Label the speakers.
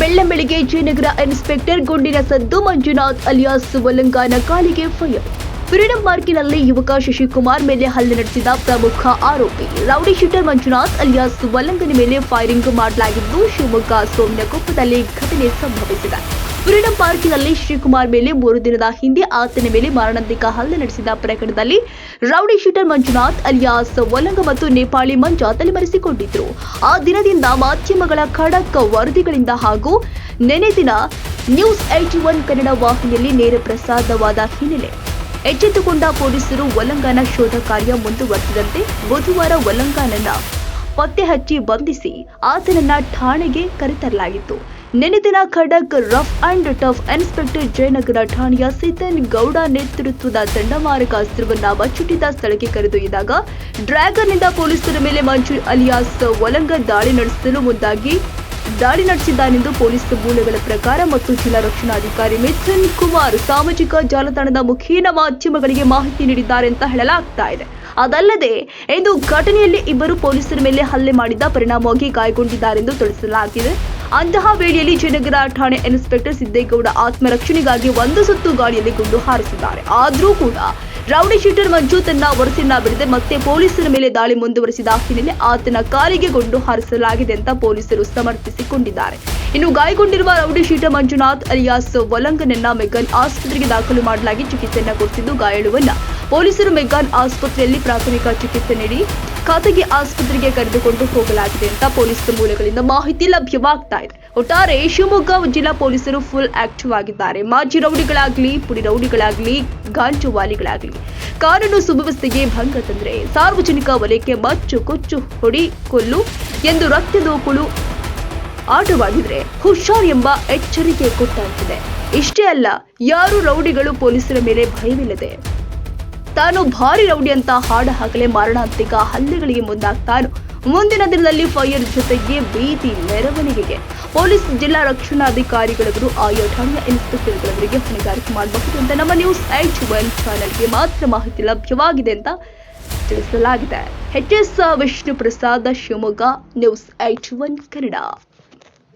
Speaker 1: ಬೆಳ್ಳಂಬೆಳಿಗ್ಗೆ Jayanagar inspector ಗುಂಡಿನ ಸದ್ದು Manjunath alias ವಲಂಗಾನ ಕಾಲಿಗೆ ಫೈರ್. ಫ್ರೀಡಂ ಪಾರ್ಕಿನಲ್ಲಿ ಯುವಕ ಶಶಿಕುಮಾರ್ ಮೇಲೆ ಹಲ್ಲೆ ನಡೆಸಿದ ಪ್ರಮುಖ ಆರೋಪಿ. ರೌಡಿ ಶೀಟರ್ ಮಂಜುನಾಥ್ ಅಲಿಯಾಸ್ ಸುವಲಂಗನ ಮೇಲೆ ಫೈರಿಂಗ್ ಮಾಡಲಾಗಿದ್ದು, ಶಿವಮೊಗ್ಗ ಸೋಮನಕೊಪ್ಪದಲ್ಲಿ ಘಟನೆ ಸಂಭವಿಸಿದೆ. ಫ್ರೀಡಂ ಪಾರ್ಕಿನಲ್ಲಿ ಶ್ರೀಕುಮಾರ್ ಮೇಲೆ ಮೂರು ದಿನದ ಹಿಂದೆ ಆತನ ಮೇಲೆ ಮಾರಣಾಂತಿಕ ಹಲ್ಲೆ ನಡೆಸಿದ ಪ್ರಕರಣದಲ್ಲಿ rowdy sheeter Manjunath alias Valanga ಮತ್ತು ನೇಪಾಳಿ ಮಂಜ ತಲೆಮರೆಸಿಕೊಂಡಿದ್ರು ಆ ದಿನದಿಂದ ಮಾಧ್ಯಮಗಳ ಖಡಕ್ ವರದಿಗಳಿಂದ ಹಾಗೂ ನೆನೆ ದಿನ ನ್ಯೂಸ್ ಏಟಿ ಒನ್ ಕನ್ನಡ ವಾಹಿನಿಯಲ್ಲಿ ನೇರ ಪ್ರಸಾರವಾದ ಹಿನ್ನೆಲೆ. ಎಚ್ಚೆತ್ತುಕೊಂಡ ಪೊಲೀಸರು ಒಲಂಗಾನ ಶೋಧ ಕಾರ್ಯ ಮುಂದುವರೆಸಿದಂತೆ ಬುಧವಾರ ಒಲಂಗಾನನ್ನ ಪತ್ತೆ ಹಚ್ಚಿ ಬಂಧಿಸಿ ಆತನನ್ನ ಠಾಣೆಗೆ ಕರೆತರಲಾಗಿತ್ತು. ನಿನ್ನೆ ದಿನ ಖಡಕ್ rough and tough inspector Jayanagar ಠಾಣೆಯ ಸಿದ್ದನ್ ಗೌಡ ನೇತೃತ್ವದ ದಂಡಮಾರಕ ಅಸ್ತ್ರವನ್ನ ಬಚ್ಚಿಟ್ಟಿದ್ದ ಸ್ಥಳಕ್ಕೆ ಕರೆದೊಯ್ದಾಗ ಡ್ರ್ಯಾಗನ್ನಿಂದ ಪೊಲೀಸರ ಮೇಲೆ ಮಂಜು ಅಲಿಯಾಸ್ ವಲಂಗ ದಾಳಿ ನಡೆಸಲು ಮುಂದಾಗಿ ದಾಳಿ ನಡೆಸಿದ್ದಾನೆಂದು ಪೊಲೀಸ್ ಮೂಲಗಳ ಪ್ರಕಾರ ಮತ್ತು ಜಿಲ್ಲಾ ರಕ್ಷಣಾಧಿಕಾರಿ ಮಿಥುನ್ ಕುಮಾರ್ ಸಾಮಾಜಿಕ ಜಾಲತಾಣದ ಮುಖೇನ ಮಾಧ್ಯಮಗಳಿಗೆ ಮಾಹಿತಿ ನೀಡಿದ್ದಾರೆ ಅಂತ ಹೇಳಲಾಗ್ತಾ ಇದೆ. ಅದಲ್ಲದೆ, ಇಂದು ಘಟನೆಯಲ್ಲಿ ಇಬ್ಬರು ಪೊಲೀಸರ ಮೇಲೆ ಹಲ್ಲೆ ಮಾಡಿದ ಪರಿಣಾಮವಾಗಿ ಗಾಯಗೊಂಡಿದ್ದಾರೆಂದು ತಿಳಿಸಲಾಗಿದೆ. ಅಂತಹ ವೇಳೆಯಲ್ಲಿ ಜಯನಗರ ಠಾಣೆ ಇನ್ಸ್ಪೆಕ್ಟರ್ ಸಿದ್ದೇಗೌಡ ಆತ್ಮರಕ್ಷಣೆಗಾಗಿ ಒಂದು ಸುತ್ತು ಗಾಳಿಯಲ್ಲಿ ಗುಂಡು ಹಾರಿಸಿದ್ದಾರೆ. ಆದರೂ ಕೂಡ ರೌಡಿ ಶೀಟರ್ ಮಂಜು ತನ್ನ ವರಸಿನ ಬಿಡದೆ ಮತ್ತೆ ಪೊಲೀಸರ ಮೇಲೆ ದಾಳಿ ಮುಂದುವರೆಸಿದ ಹಿನ್ನೆಲೆ ಆತನ ಕಾರಿಗೆ ಗುಂಡು ಹಾರಿಸಲಾಗಿದೆ ಅಂತ ಪೊಲೀಸರು ಸಮರ್ಥಿಸಿಕೊಂಡಿದ್ದಾರೆ. ಇನ್ನು ಗಾಯಗೊಂಡಿರುವ ರೌಡಿ ಶೀಟರ್ ಮಂಜುನಾಥ್ ಅಲಿಯಾಸ್ ವಲಂಗನನ್ನ ಮೆಗನ್ ಆಸ್ಪತ್ರೆಗೆ ದಾಖಲು ಮಾಡಲಾಗಿ ಚಿಕಿತ್ಸೆಯನ್ನು ಕೊಡಿಸಿದ್ದು ಗಾಯಾಳುವನ್ನ ಪೊಲೀಸರು ಮೆಗ್ಗಾನ್ ಆಸ್ಪತ್ರೆಯಲ್ಲಿ ಪ್ರಾಥಮಿಕ ಚಿಕಿತ್ಸೆ ನೀಡಿ ಖಾಸಗಿ ಆಸ್ಪತ್ರೆಗೆ ಕರೆದುಕೊಂಡು ಹೋಗಲಾಗಿದೆ ಅಂತ ಪೊಲೀಸ್ ಮೂಲಗಳಿಂದ ಮಾಹಿತಿ ಲಭ್ಯವಾಗ್ತಾ ಇದೆ. ಒಟ್ಟಾರೆ ಶಿವಮೊಗ್ಗ ಜಿಲ್ಲಾ ಪೊಲೀಸರು ಫುಲ್ ಆಕ್ಟಿವ್ ಆಗಿದ್ದಾರೆ. ಮಾಜಿ ರೌಡಿಗಳಾಗ್ಲಿ, ಪುಡಿ ರೌಡಿಗಳಾಗ್ಲಿ, ಗಾಂಜುವಾಲಿಗಳಾಗ್ಲಿ. ಕಾನೂನು ಸುವ್ಯವಸ್ಥೆಗೆ ಭಂಗ ತಂದ್ರೆ ಸಾರ್ವಜನಿಕ ವಲಯಕ್ಕೆ ಮಚ್ಚು, ಕೊಚ್ಚು, ಹೊಡಿ, ಕೊಲ್ಲು ಎಂದು ರಕ್ತದೋಕುಳು ಆಟವಾಡಿದ್ರೆ ಹುಷಾರ್ ಎಂಬ ಎಚ್ಚರಿಕೆ ಕೊಟ್ಟಂತಿದೆ ಇಷ್ಟೇ ಅಲ್ಲ, ಯಾರು ರೌಡಿಗಳು ಪೊಲೀಸರ ಮೇಲೆ ಭಯವಿಲ್ಲದೆ ತಾನು ಭಾರಿ ರೌಡಿ ಅಂತ ಹಾಡು ಹಾಕಲೇ ಮಾರಣಾಂತಿಕ ಹಲ್ಲೆಗಳಿಗೆ ಮುಂದಾಗ್ತಾನು ಮುಂದಿನ ದಿನದಲ್ಲಿ ಫೈರ್ ಜೊತೆಗೆ ಬೀದಿ ಮೆರವಣಿಗೆಗೆ. ಪೊಲೀಸ್, ಜಿಲ್ಲಾ ರಕ್ಷಣಾಧಿಕಾರಿಗಳವರು ಆಯಾ ಠಾಣೆಯ ಇನ್ಸ್ಪೆಕ್ಟರ್ಗಳವರಿಗೆ ಹೊಣೆಗಾರಿಕೆ ಮಾಡಬಹುದು ಅಂತ ನಮ್ಮ ನ್ಯೂಸ್ ಐಟ್ ಒನ್ ಚಾನೆಲ್ಗೆ ಮಾತ್ರ ಮಾಹಿತಿ ಲಭ್ಯವಾಗಿದೆ ಅಂತ ತಿಳಿಸಲಾಗಿದೆ. H S Vishnu Prasad Shivamogga, news eight one Kannada.